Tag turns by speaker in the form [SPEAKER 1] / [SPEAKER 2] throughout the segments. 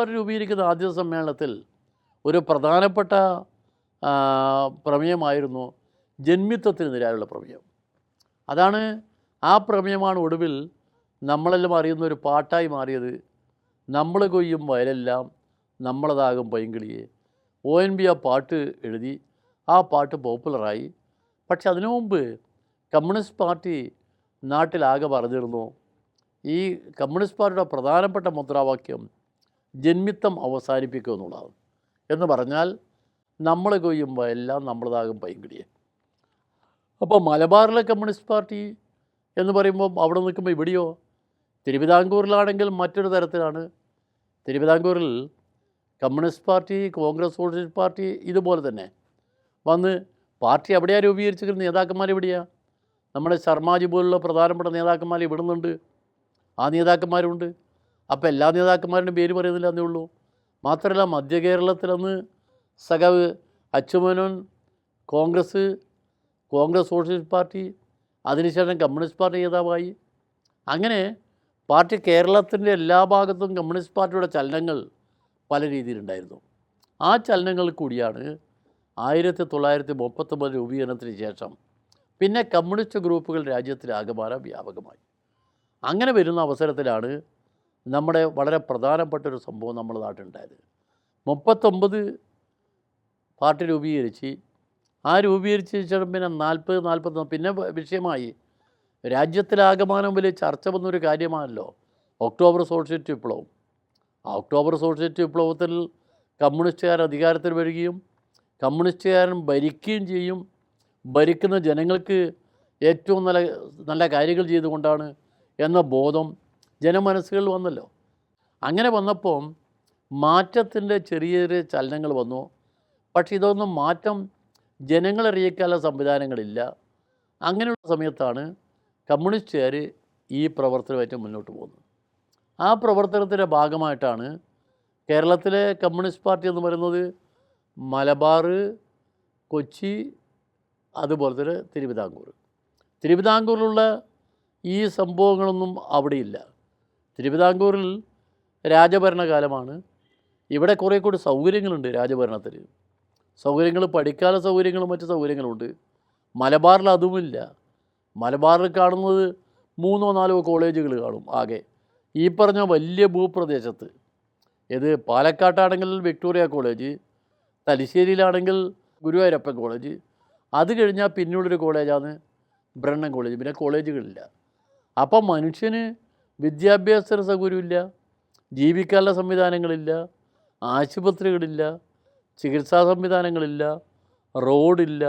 [SPEAKER 1] Party രൂപീകരിക്കുന്ന ആദ്യ സമ്മേളനത്തിൽ ഒരു പ്രധാനപ്പെട്ട പ്രമേയമായിരുന്നു ജന്മിത്വത്തിനെതിരായുള്ള പ്രമേയം. അതാണ് ആ പ്രമേയമാണ് ഒടുവിൽ നമ്മളെല്ലാം അറിയുന്ന ഒരു പാട്ടായി മാറിയത്. നമ്മൾ കൊയ്യും വയലെല്ലാം നമ്മളതാകും പൈങ്കിളിയെ. ഒ എൻ ബി ആ പാട്ട് എഴുതി ആ പാട്ട് പോപ്പുലറായി. പക്ഷെ അതിനു മുമ്പ് കമ്മ്യൂണിസ്റ്റ് പാർട്ടി നാട്ടിലാകെ പറഞ്ഞിരുന്നു ഈ കമ്മ്യൂണിസ്റ്റ് പാർട്ടിയുടെ പ്രധാനപ്പെട്ട മുദ്രാവാക്യം ജന്മിത്തം അവസാനിപ്പിക്കുക എന്നുള്ളതാണ്. എന്ന് പറഞ്ഞാൽ നമ്മൾ കൊയ്യുമ്പോൾ എല്ലാം നമ്മളതാകും പൈങ്കിടിയെ അപ്പോൾ മലബാറിലെ കമ്മ്യൂണിസ്റ്റ് പാർട്ടി എന്ന് പറയുമ്പോൾ അവിടെ നിൽക്കുമ്പോൾ ഇവിടെയോ? തിരുവിതാംകൂറിലാണെങ്കിൽ മറ്റൊരു തരത്തിലാണ്. തിരുവിതാംകൂറിൽ Communist Party Congress Socialist Party ഇതുപോലെ തന്നെ. വന്ന് പാർട്ടി എവിടെയാണ് രൂപീകരിച്ചിരിക്കുന്ന നേതാക്കന്മാർ എവിടെയാണ് നമ്മുടെ ശർമാജി പോലുള്ള പ്രധാനപ്പെട്ട നേതാക്കന്മാർ ഇവിടുന്നുണ്ട്. ആ നേതാക്കന്മാരുണ്ട്. അപ്പോൾ എല്ലാ നേതാക്കന്മാരുടെയും പേര് പറയുന്നില്ല എന്നേ ഉള്ളൂ. മാത്രമല്ല മധ്യ കേരളത്തിൽ അന്ന് സഖാവ് Achuthamenon Congress Congress Socialist Party അതിനുശേഷം കമ്മ്യൂണിസ്റ്റ് പാർട്ടി നേതാവായി. അങ്ങനെ പാർട്ടി കേരളത്തിന്റെ എല്ലാ ഭാഗത്തും കമ്മ്യൂണിസ്റ്റ് പാർട്ടിയുടെ ചലനങ്ങൾ പല രീതിയിലുണ്ടായിരുന്നു. ആ ചലനങ്ങൾ കൂടിയാണ് ആയിരത്തി തൊള്ളായിരത്തി മുപ്പത്തൊമ്പത് രൂപീകരണത്തിന് ശേഷം പിന്നെ കമ്മ്യൂണിസ്റ്റ് ഗ്രൂപ്പുകൾ രാജ്യത്തിലാകമാനം വ്യാപകമായി. അങ്ങനെ വരുന്ന അവസരത്തിലാണ് നമ്മുടെ വളരെ പ്രധാനപ്പെട്ട ഒരു സംഭവം നമ്മുടെ നാട്ടിലുണ്ടായത്. മുപ്പത്തൊമ്പത് പാർട്ടി രൂപീകരിച്ച് ആ രൂപീകരിച്ച ശേഷം പിന്നെ നാൽപ്പത് നാൽപ്പത്തൊന്ന് പിന്നെ വിഷയമായി. രാജ്യത്തിലാകമാനം വലിയ ചർച്ച വന്നൊരു കാര്യമാണല്ലോ. ഒക്ടോബർ സോഷ്യലിസ്റ്റ് വിപ്ലവം. ആ ഒക്ടോബർ സോഷ്യലിസ്റ്റ് വിപ്ലവത്തിൽ കമ്മ്യൂണിസ്റ്റുകാർ അധികാരത്തിൽ വരികയും കമ്മ്യൂണിസ്റ്റുകാരൻ ഭരിക്കുകയും ചെയ്യും. ഭരിക്കുന്ന ജനങ്ങൾക്ക് ഏറ്റവും നല്ല നല്ല കാര്യങ്ങൾ ചെയ്തുകൊണ്ടാണ് എന്ന ബോധം ജനമനസ്സുകളിൽ വന്നല്ലോ. അങ്ങനെ വന്നപ്പോൾ മാറ്റത്തിന്റെ ചെറിയ ചെറിയ ചലനങ്ങൾ വന്നു. പക്ഷേ ഇതൊന്നും മാറ്റം ജനങ്ങളറിയിക്കാനുള്ള സംവിധാനങ്ങളില്ല. അങ്ങനെയുള്ള സമയത്താണ് കമ്മ്യൂണിസ്റ്റുകാർ ഈ പ്രവർത്തനമായിട്ട് മുന്നോട്ട് പോകുന്നത്. ആ പ്രവർത്തനത്തിന്റെ ഭാഗമായിട്ടാണ് കേരളത്തിലെ കമ്മ്യൂണിസ്റ്റ് പാർട്ടി എന്ന് പറയുന്നത് മലബാർ കൊച്ചി അതുപോലെ തന്നെ തിരുവിതാംകൂർ. തിരുവിതാംകൂറിലുള്ള ഈ സംഭവങ്ങളൊന്നും അവിടെയില്ല. തിരുവിതാംകൂറിൽ രാജഭരണകാലമാണ്. ഇവിടെ കുറേ കൂടി സൗകര്യങ്ങളുണ്ട് രാജഭരണത്തിൽ. സൗകര്യങ്ങൾ പഠിക്കാല സൗകര്യങ്ങളും മറ്റു സൗകര്യങ്ങളുമുണ്ട് മലബാറിൽ അതുമില്ല. മലബാറിൽ കാണുന്നത് മൂന്നോ നാലോ കോളേജുകൾ കാണും ആകെ. ഈ പറഞ്ഞ വലിയ ഭൂപ്രദേശത്ത്. ഇത് പാലക്കാട്ടാണെങ്കിൽ വിക്ടോറിയ കോളേജ് തലശ്ശേരിയിലാണെങ്കിൽ ഗുരുവായൂരപ്പൻ കോളേജ്. അത് കഴിഞ്ഞാൽ പിന്നീടൊരു കോളേജാണ് ബ്രണ്ണൻ കോളേജ്. പിന്നെ കോളേജുകളില്ല. അപ്പം മനുഷ്യന് വിദ്യാഭ്യാസ സൗകര്യമില്ല ജീവിക്കാനുള്ള സംവിധാനങ്ങളില്ല ആശുപത്രികളില്ല ചികിത്സാ സംവിധാനങ്ങളില്ല റോഡില്ല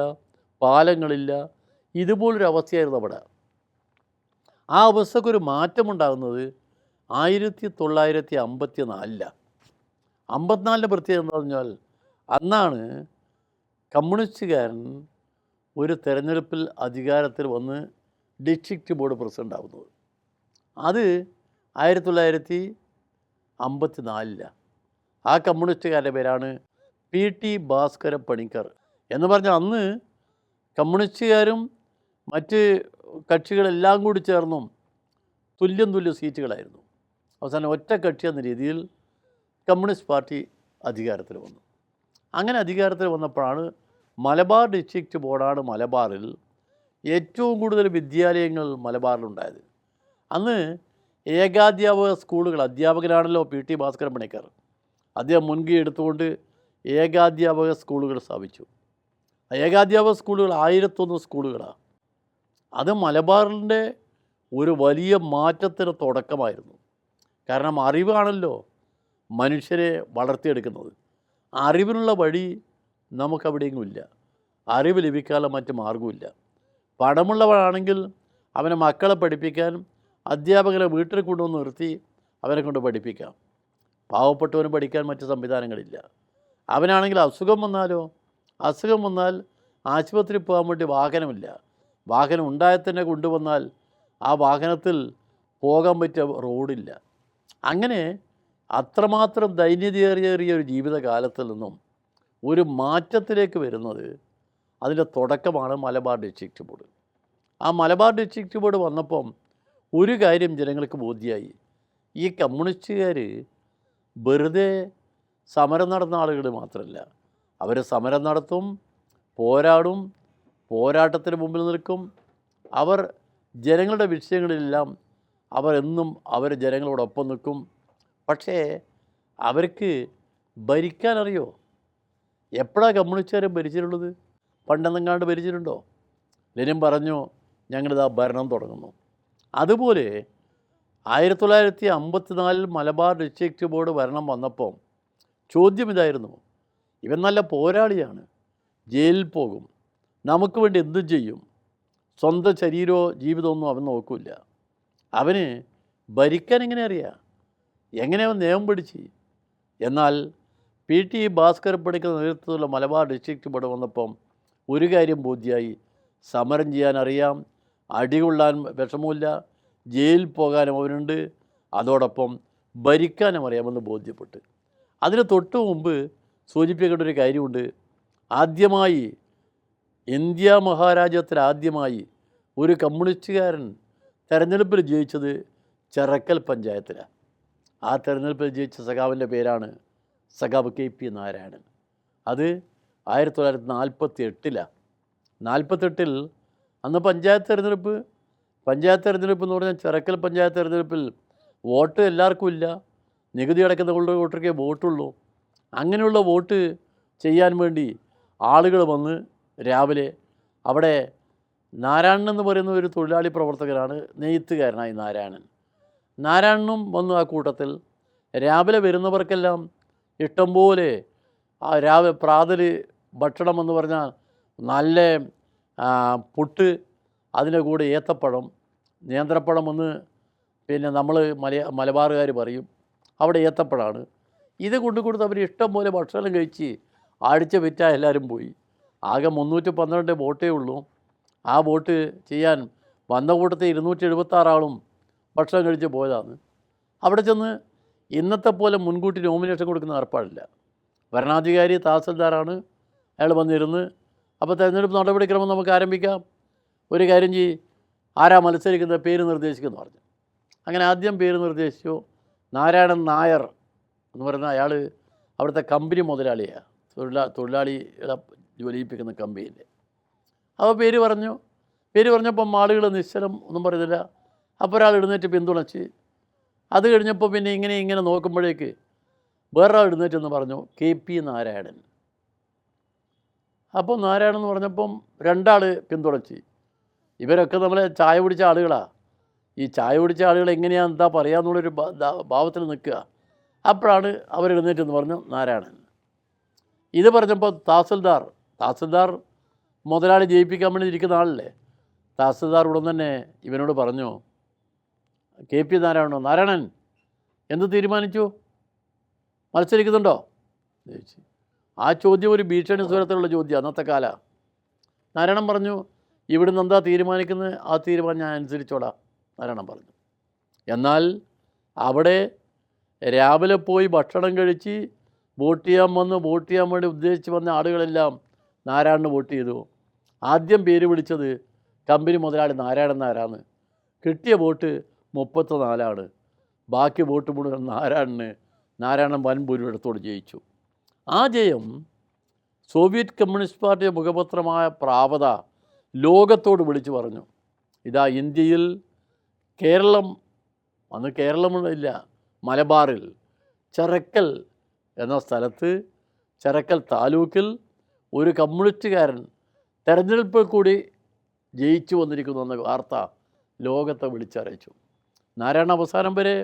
[SPEAKER 1] പാലങ്ങളില്ല. ഇതുപോലൊരു അവസ്ഥയായിരുന്നു അവിടെ. ആ അവസ്ഥക്കൊരു മാറ്റമുണ്ടാകുന്നത് ആയിരത്തി തൊള്ളായിരത്തി അമ്പത്തി നാലിലാണ് അമ്പത്തിനാലിന്റെ പ്രത്യേകത എന്താ പറഞ്ഞാൽ അന്നാണ് കമ്മ്യൂണിസ്റ്റുകാരൻ ഒരു തെരഞ്ഞെടുപ്പിൽ അധികാരത്തിൽ വന്ന് ഡിസ്ട്രിക്റ്റ് ബോർഡ് പ്രസിഡന്റ് ആവുന്നത് അത് ആയിരത്തി തൊള്ളായിരത്തി അമ്പത്തി നാലിലാണ് ആ കമ്മ്യൂണിസ്റ്റുകാരുടെ പേരാണ് പി ടി ഭാസ്കര പണിക്കർ എന്ന് പറഞ്ഞാൽ അന്ന് കമ്മ്യൂണിസ്റ്റുകാരും മറ്റ് കക്ഷികളെല്ലാം കൂടി ചേർന്നും തുല്യം തുല്യ സീറ്റുകളായിരുന്നു. അവസാനം ഒറ്റ കക്ഷി എന്ന രീതിയിൽ കമ്മ്യൂണിസ്റ്റ് പാർട്ടി അധികാരത്തിൽ വന്നു. അങ്ങനെ അധികാരത്തിൽ വന്നപ്പോഴാണ് മലബാർ ഡിസ്ട്രിക്റ്റ് ബോർഡാണ് മലബാറിൽ ഏറ്റവും കൂടുതൽ വിദ്യാലയങ്ങൾ മലബാറിലുണ്ടായത്. അന്ന് ഏകാധ്യാപക സ്കൂളുകൾ അധ്യാപകരാണല്ലോ പി ടി ഭാസ്കരൻ പണിക്കർ. അദ്ദേഹം മുൻകൈ എടുത്തുകൊണ്ട് ഏകാധ്യാപക സ്കൂളുകൾ സ്ഥാപിച്ചു. ഏകാധ്യാപക സ്കൂളുകൾ ആയിരത്തൊന്ന് സ്കൂളുകളാണ് അത് മലബാറിന്റെ ഒരു വലിയ മാറ്റത്തിന് തുടക്കമായിരുന്നു. കാരണം അറിവാണല്ലോ മനുഷ്യരെ വളർത്തിയെടുക്കുന്നത്. അറിവിനുള്ള വഴി നമുക്കവിടെയെങ്കിലും ഇല്ല. അറിവ് ലഭിക്കാനുള്ള മറ്റ് മാർഗമില്ല പണമുള്ളവരാണെങ്കിൽ അവനെ മക്കളെ പഠിപ്പിക്കാൻ അധ്യാപകരെ വീട്ടിൽ കൊണ്ടുവന്ന് നിർത്തി അവരെ കൊണ്ട് പഠിപ്പിക്കാം. പാവപ്പെട്ടവന് പഠിക്കാൻ മറ്റ് സംവിധാനങ്ങളില്ല. അവനാണെങ്കിൽ അസുഖം വന്നാലോ? അസുഖം വന്നാൽ ആശുപത്രി പോകാൻ വേണ്ടി വാഹനമില്ല. വാഹനം ഉണ്ടായാൽ തന്നെ കൊണ്ടുവന്നാൽ ആ വാഹനത്തിൽ പോകാൻ പറ്റിയ റോഡില്ല. അങ്ങനെ അത്രമാത്രം ദൈന്യതയേറിയേറിയ ഒരു ജീവിതകാലത്തിൽ നിന്നും ഒരു മാറ്റത്തിലേക്ക് വരുന്നത് അതിന്റെ തുടക്കമാണ് മലബാർ ഡിസ്ട്രിക്റ്റ് ബോർഡ്. ആ മലബാർ ഡിസ്ട്രിക്റ്റ് ബോർഡ് വന്നപ്പം ഒരു കാര്യം ജനങ്ങൾക്ക് ബോധ്യമായി ഈ കമ്മ്യൂണിസ്റ്റുകാർ വെറുതെ സമരം നടന്ന ആളുകൾ മാത്രമല്ല. അവർ സമരം നടത്തും പോരാടും പോരാട്ടത്തിന് മുമ്പിൽ നിൽക്കും. അവർ ജനങ്ങളുടെ വിഷയങ്ങളിലെല്ലാം അവർ എന്നും അവർ ജനങ്ങളോടൊപ്പം നിൽക്കും. പക്ഷേ അവർക്ക് ഭരിക്കാനറിയോ? എപ്പോഴാണ് കമ്മ്യൂണിസ്റ്റുകാരെ ഭരിച്ചിട്ടുള്ളത്? പണ്ടെന്നെങ്ങാണ്ട് ഭരിച്ചിട്ടുണ്ടോ? ലെനിൻ പറഞ്ഞു ഞങ്ങളിതാ ഭരണം തുടങ്ങുന്നു. അതുപോലെ ആയിരത്തി തൊള്ളായിരത്തി അമ്പത്തിനാലിൽ മലബാർ ഡിസ്ട്രിക്റ്റ് ബോർഡ് ഭരണം വന്നപ്പോൾ ചോദ്യം ഇതായിരുന്നു ഇവൻ നല്ല പോരാളിയാണ്. ജയിലിൽ പോകും. നമുക്ക് വേണ്ടി എന്തും ചെയ്യും? സ്വന്തം ശരീരമോ ജീവിതമൊന്നും അവൻ നോക്കില്ല. അവന് ഭരിക്കാൻ എങ്ങനെ അറിയാം? എങ്ങനെ അവൻ നിയമം പിടിച്ച്? എന്നാൽ പി. ടി. ഭാസ്കർ പണിക്കുന്ന നേതൃത്വത്തിലുള്ള മലബാർ ഡിസ്ട്രിക്റ്റ് ബോർഡ് വന്നപ്പം ഒരു കാര്യം ബോധ്യമായി സമരം ചെയ്യാൻ അറിയാം. അടികൊള്ളാൻ വിഷമമില്ല ജയിലിൽ പോകാനും അവനുണ്ട്. അതോടൊപ്പം ഭരിക്കാനും അറിയാമെന്ന് ബോധ്യപ്പെട്ട്. അതിന് തൊട്ട് മുമ്പ് സൂചിപ്പിക്കേണ്ട ഒരു കാര്യമുണ്ട്. ആദ്യമായി ഇന്ത്യ മഹാരാജ്യത്തിൽ ആദ്യമായി ഒരു കമ്മ്യൂണിസ്റ്റുകാരൻ തെരഞ്ഞെടുപ്പിൽ ജയിച്ചത് ചെറക്കൽ പഞ്ചായത്തിലാണ്. ആ തെരഞ്ഞെടുപ്പിൽ ജയിച്ച സഖാവിന്റെ പേരാണ് സഖാവ് കെ പി നാരായണൻ. അത് ആയിരത്തി തൊള്ളായിരത്തി നാൽപ്പത്തി എട്ടിലാണ്. നാൽപ്പത്തെട്ടിൽ അന്ന് പഞ്ചായത്ത് തിരഞ്ഞെടുപ്പ്. പഞ്ചായത്ത് തിരഞ്ഞെടുപ്പ് എന്ന് പറഞ്ഞാൽ ചിറക്കൽ പഞ്ചായത്ത് തിരഞ്ഞെടുപ്പിൽ വോട്ട് എല്ലാവർക്കും ഇല്ല. നികുതി അടയ്ക്കുന്നവരുടെ വോട്ടർക്കേ വോട്ടുള്ളൂ. അങ്ങനെയുള്ള വോട്ട് ചെയ്യാൻ വേണ്ടി ആളുകൾ വന്ന് രാവിലെ അവിടെ നാരായണൻ എന്ന് പറയുന്ന ഒരു തൊഴിലാളി പ്രവർത്തകരാണ് നെയ്ത്തുകാരനായി നാരായണൻ. നാരായണനും വന്നു ആ കൂട്ടത്തിൽ. രാവിലെ വരുന്നവർക്കെല്ലാം ഇഷ്ടംപോലെ ആ രാവിലെ പ്രാതൽ ഭക്ഷണം എന്ന് പറഞ്ഞാൽ നല്ല പുട്ട് അതിന്റെ കൂടെ ഏത്തപ്പഴം നേന്ത്രപ്പഴം ഒന്ന് പിന്നെ നമ്മൾ മല മലബാറുകാർ പറയും അവിടെ ഏത്തപ്പഴമാണ് ഇത് കൊണ്ടു കൊടുത്ത് അവർ ഇഷ്ടം പോലെ ഭക്ഷണം കഴിച്ച് ആഴ്ച വിറ്റാ എല്ലാവരും പോയി. ആകെ മുന്നൂറ്റി പന്ത്രണ്ട് വോട്ടേ ഉള്ളൂ. ആ ബോട്ട് ചെയ്യാൻ വന്ന കൂട്ടത്തെ ഇരുന്നൂറ്റി എഴുപത്താറാളും ഭക്ഷണം കഴിച്ച് പോയതാണ്. അവിടെ ചെന്ന് ഇന്നത്തെ പോലെ മുൻകൂട്ടി നോമിനേഷൻ കൊടുക്കുന്ന ഏർപ്പാടില്ല. ഭരണാധികാരി തഹസിൽദാറാണ് അയാൾ വന്നിരുന്ന് അപ്പോൾ തെരഞ്ഞെടുപ്പ് നടപടിക്രമം നമുക്ക് ആരംഭിക്കാം. ഒരു കാര്യം ചെയ്യ്. ആരാ മത്സരിക്കുന്നത്? പേര് നിർദ്ദേശിക്കുമെന്ന് പറഞ്ഞു. അങ്ങനെ ആദ്യം പേര് നിർദ്ദേശിച്ചു. നാരായണൻ നായർ എന്ന് പറയുന്ന അയാൾ അവിടുത്തെ കമ്പനി മുതലാളിയാണ്. തൊഴിലാ തൊഴിലാളികളെ ജോലിയിപ്പിക്കുന്ന കമ്പനിയിലെ. അപ്പോൾ പേര് പറഞ്ഞു. പേര് പറഞ്ഞപ്പം ആളുകൾ നിശ്ചലം ഒന്നും പറയുന്നില്ല. അപ്പോൾ ഒരാൾ എഴുന്നേറ്റ് പിന്തുണച്ച്. അത് കഴിഞ്ഞപ്പോൾ പിന്നെ ഇങ്ങനെ ഇങ്ങനെ നോക്കുമ്പോഴേക്ക് വേറൊരാൾ എഴുന്നേറ്റെന്ന് പറഞ്ഞു. K P Narayanan. അപ്പോൾ നാരായണൻ എന്ന് പറഞ്ഞപ്പം രണ്ടാൾ പിന്തുണച്ച്. ഇവരൊക്കെ നമ്മളെ ചായ പിടിച്ച ആളുകളാണ് ഈ ചായ പിടിച്ച ആളുകൾ എങ്ങനെയാണ് എന്താ പറയുക എന്നുള്ളൊരു ഭാവത്തിൽ നിൽക്കുക. അപ്പോഴാണ് അവരെഴുന്നേറ്റെന്ന് പറഞ്ഞു നാരായണൻ. ഇത് പറഞ്ഞപ്പോൾ തഹസിൽദാർ തഹസിൽദാർ മുതലാളി ജയിപ്പിക്കാൻ വേണ്ടി ഇരിക്കുന്ന ആളല്ലേ? തഹസിൽദാർ ഉടൻ തന്നെ ഇവനോട് പറഞ്ഞു കെ. പി. നാരായണോ നാരായണൻ എന്ത് തീരുമാനിച്ചു? മത്സരിക്കുന്നുണ്ടോ? ചോദിച്ചു. ആ ചോദ്യം ഒരു ഭീഷണി സ്വരത്തിലുള്ള ചോദ്യം അന്നത്തെ കാല. നാരായണൻ പറഞ്ഞു ഇവിടുന്ന് എന്താ തീരുമാനിക്കുന്നത് ആ തീരുമാനം ഞാൻ അനുസരിച്ചോളാം നാരായണൻ പറഞ്ഞു. എന്നാൽ അവിടെ രാവിലെ പോയി ഭക്ഷണം കഴിച്ച് വോട്ട് ചെയ്യാൻ വന്ന് വോട്ട് ചെയ്യാൻ വേണ്ടി ഉദ്ദേശിച്ച് വന്ന ആളുകളെല്ലാം നാരായണന് വോട്ട് ചെയ്തു. ആദ്യം പേര് വിളിച്ചത് കമ്പനി മുതലാളി നാരായണൻ നാരാണ് കിട്ടിയ വോട്ട് മുപ്പത്തി നാലാണ് ബാക്കി വോട്ട് മുഴുവൻ നാരായണന് നാരായണൻ വൻ ഭൂരിപക്ഷത്തോട് ജയിച്ചു. ആ ജയം സോവിയറ്റ് കമ്മ്യൂണിസ്റ്റ് പാർട്ടിയുടെ മുഖപത്രമായ പ്രാവത ലോകത്തോട് വിളിച്ചു പറഞ്ഞു. ഇതാ ഇന്ത്യയിൽ കേരളം അന്ന് കേരളമില്ല മലബാറിൽ ചെറക്കൽ എന്ന സ്ഥലത്ത് ചെറക്കൽ താലൂക്കിൽ ഒരു കമ്മ്യൂണിസ്റ്റുകാരൻ തെരഞ്ഞെടുപ്പിൽ കൂടി ജയിച്ചു വന്നിരിക്കുന്നു എന്ന വാർത്ത ലോകത്തെ വിളിച്ചറിയിച്ചു. നാരായണ അവസാനം വരെ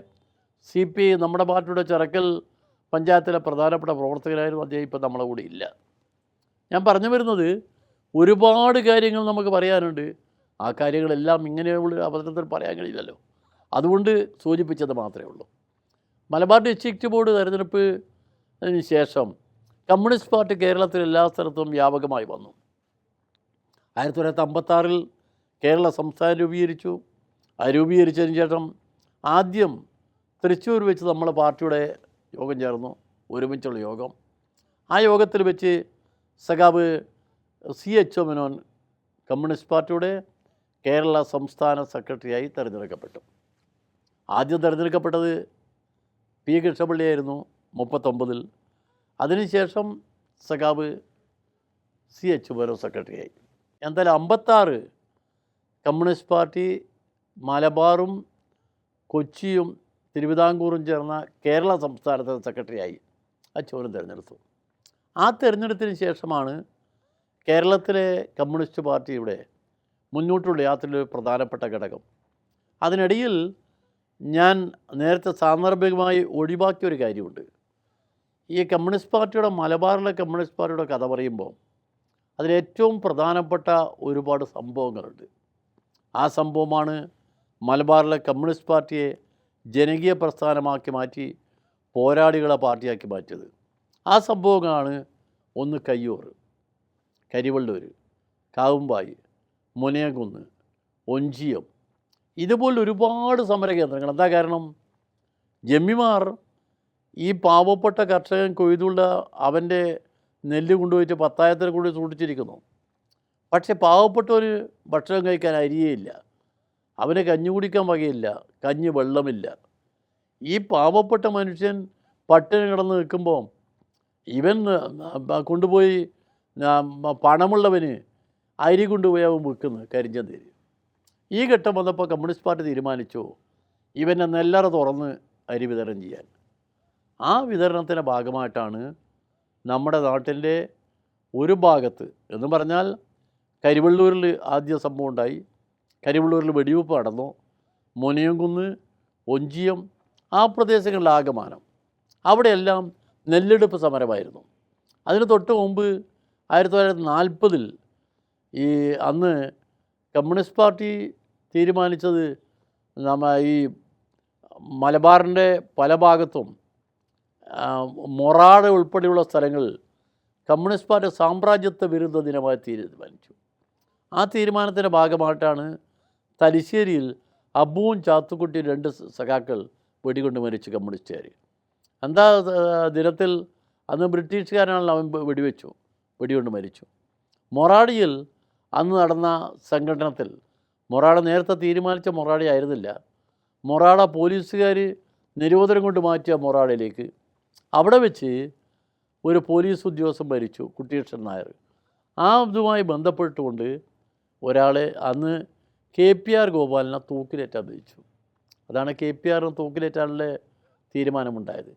[SPEAKER 1] സി പി നമ്മുടെ പാർട്ടിയുടെ ചെറക്കൽ പഞ്ചായത്തിലെ പ്രധാനപ്പെട്ട പ്രവർത്തകരായിരുന്നു അദ്ദേഹം ഇപ്പം നമ്മളെ കൂടെ ഇല്ല. ഞാൻ പറഞ്ഞു വരുന്നത് ഒരുപാട് കാര്യങ്ങൾ നമുക്ക് പറയാനുണ്ട്. ആ കാര്യങ്ങളെല്ലാം ഇങ്ങനെയുള്ള അവസരത്തിൽ പറയാൻ കഴിയില്ലല്ലോ. അതുകൊണ്ട് സൂചിപ്പിച്ചത് മാത്രമേ ഉള്ളൂ. മലബാർ ഡിസ്ട്രിക്റ്റ് ബോർഡ് തെരഞ്ഞെടുപ്പിന് ശേഷം കമ്മ്യൂണിസ്റ്റ് പാർട്ടി കേരളത്തിൽ എല്ലാ സ്ഥലത്തും വ്യാപകമായി വന്നു. ആയിരത്തി തൊള്ളായിരത്തി അമ്പത്താറിൽ കേരള സംസ്ഥാനം രൂപീകരിച്ചു. ആ രൂപീകരിച്ചതിന് ശേഷം ആദ്യം തൃശ്ശൂർ വെച്ച് നമ്മളെ പാർട്ടിയുടെ യോഗം ചേർന്നു. ഒരുമിച്ചുള്ള യോഗം. ആ യോഗത്തിൽ വെച്ച് സഖാവ് C H O Menon communist പാർട്ടിയുടെ കേരള സംസ്ഥാന സെക്രട്ടറിയായി തിരഞ്ഞെടുക്കപ്പെട്ടു. ആദ്യം തിരഞ്ഞെടുക്കപ്പെട്ടത് പി കൃഷ്ണപള്ളിയായിരുന്നു മുപ്പത്തൊമ്പതിൽ. അതിനുശേഷം സഖാവ് സി എച്ച് ബോരോ സെക്രട്ടറിയായി. എന്തായാലും അമ്പത്താറ് കമ്മ്യൂണിസ്റ്റ് പാർട്ടി മലബാറും കൊച്ചിയും തിരുവിതാംകൂറും ചേർന്ന കേരള സംസ്ഥാനത്തെ സെക്രട്ടറിയായി. അച്ചോനും തിരഞ്ഞെടുത്തു. ആ തിരഞ്ഞെടുപ്പിന് ശേഷമാണ് കേരളത്തിലെ കമ്മ്യൂണിസ്റ്റ് പാർട്ടിയുടെ മുന്നോട്ടുള്ള യാത്രയിലെ ഒരു പ്രധാനപ്പെട്ട ഘടകം. അതിനിടയിൽ ഞാൻ നേരത്തെ സാന്ദർഭികമായി ഒഴിവാക്കിയ ഒരു കാര്യമുണ്ട്. ഈ കമ്മ്യൂണിസ്റ്റ് പാർട്ടിയുടെ മലബാറിലെ കമ്മ്യൂണിസ്റ്റ് പാർട്ടിയുടെ കഥ പറയുമ്പോൾ അതിലേറ്റവും പ്രധാനപ്പെട്ട ഒരുപാട് സംഭവങ്ങളുണ്ട്. ആ സംഭവമാണ് മലബാറിലെ കമ്മ്യൂണിസ്റ്റ് പാർട്ടിയെ ജനകീയ പ്രസ്ഥാനമാക്കി മാറ്റി പോരാളികളെ പാർട്ടിയാക്കി മാറ്റിയത്. ആ സംഭവങ്ങളാണ് ഒന്ന് കയ്യൂർ കരിവള്ളൂർ കാവുമ്പായി മുനയകുന്ന് ഒഞ്ചിയം. ഇതുപോലെ ഒരുപാട് സമരകേന്ദ്രങ്ങൾ എന്താ കാരണം? ജമ്മിമാർ ഈ പാവപ്പെട്ട കർഷകൻ കൊയ്തുള്ള അവന്റെ നെല്ല് കൊണ്ടുപോയിട്ട് പത്തായത്തിൽ കൂടി സൂക്ഷിച്ചിരിക്കുന്നു. പക്ഷേ പാവപ്പെട്ടവർ ഭക്ഷണം കഴിക്കാൻ അരിയേയില്ല അവന് കഞ്ഞി കുടിക്കാൻ വകയില്ല കഞ്ഞി വെള്ളമില്ല. ഈ പാവപ്പെട്ട മനുഷ്യൻ പട്ടിണി കിടന്ന് നിൽക്കുമ്പോൾ ഇവൻ കൊണ്ടുപോയി പണമുള്ളവന് അരി കൊണ്ടുപോയി അവൻ വിൽക്കുന്നു കരിഞ്ചന്തേരി. ഈ ഘട്ടം വന്നപ്പോൾ കമ്മ്യൂണിസ്റ്റ് പാർട്ടി തീരുമാനിച്ചു ഇവനെ നെല്ലറ തുറന്ന് അരി വിതരണം ചെയ്യാൻ. ആ വിതരണത്തിന്റെ ഭാഗമായിട്ടാണ് നമ്മുടെ നാട്ടിന്റെ ഒരു ഭാഗത്ത് എന്ന് പറഞ്ഞാൽ കരിവള്ളൂരിൽ ആദ്യ സംഭവം ഉണ്ടായി. കരിവള്ളൂരിൽ വെടിവെപ്പ് നടന്നു. മുനയംകുന്ന് ഒഞ്ചിയം ആ പ്രദേശങ്ങളിൽ ആകമാനം. അവിടെയെല്ലാം നെല്ലെടുപ്പ് സമരമായിരുന്നു. അതിന് തൊട്ട് മുമ്പ് ആയിരത്തി തൊള്ളായിരത്തി നാൽപ്പതിൽ ഈ അന്ന് കമ്മ്യൂണിസ്റ്റ് പാർട്ടി തീരുമാനിച്ചത് നമ്മ ഈ മലബാറിന്റെ പല ഭാഗത്തും മൊറാട് ഉൾപ്പെടെയുള്ള സ്ഥലങ്ങളിൽ കമ്മ്യൂണിസ്റ്റ് പാർട്ടി സാമ്രാജ്യത്വ വിരുദ്ധ ദിനമായി തീരുമാനിച്ചു. ആ തീരുമാനത്തിന്റെ ഭാഗമായിട്ടാണ് തലശ്ശേരിയിൽ അബുവും ചാത്തുക്കുട്ടിയും രണ്ട് സഖാക്കൾ വെടികൊണ്ട് മരിച്ചു കമ്മ്യൂണിസ്റ്റുകാർ എന്താ ദിനത്തിൽ അന്ന് ബ്രിട്ടീഷുകാരനാണല്ലോ അവൻ വെടിവെച്ചു വെടികൊണ്ട് മരിച്ചു. മൊറാടിയിൽ അന്ന് നടന്ന സംഘടനത്തിൽ മൊറാട നേരത്തെ തീരുമാനിച്ച മൊറാടി ആയിരുന്നില്ല. മൊറാട പോലീസുകാർ നിരോധനം കൊണ്ട് മാറ്റിയ മൊറാടയിലേക്ക്. അവിടെ വെച്ച് ഒരു പോലീസ് ഉദ്യോഗസ്ഥൻ മരിച്ചു കുട്ടികൃഷ്ണൻ നായർ. ആ ഇതുമായി ബന്ധപ്പെട്ടുകൊണ്ട് ഒരാളെ അന്ന് കെ പി ആർ ഗോപാലിനെ തൂക്കിലേറ്റാൻ വിധിച്ചു അതാണ് കെ പി ആറിന് തൂക്കിലേറ്റാനുള്ള തീരുമാനമുണ്ടായത്.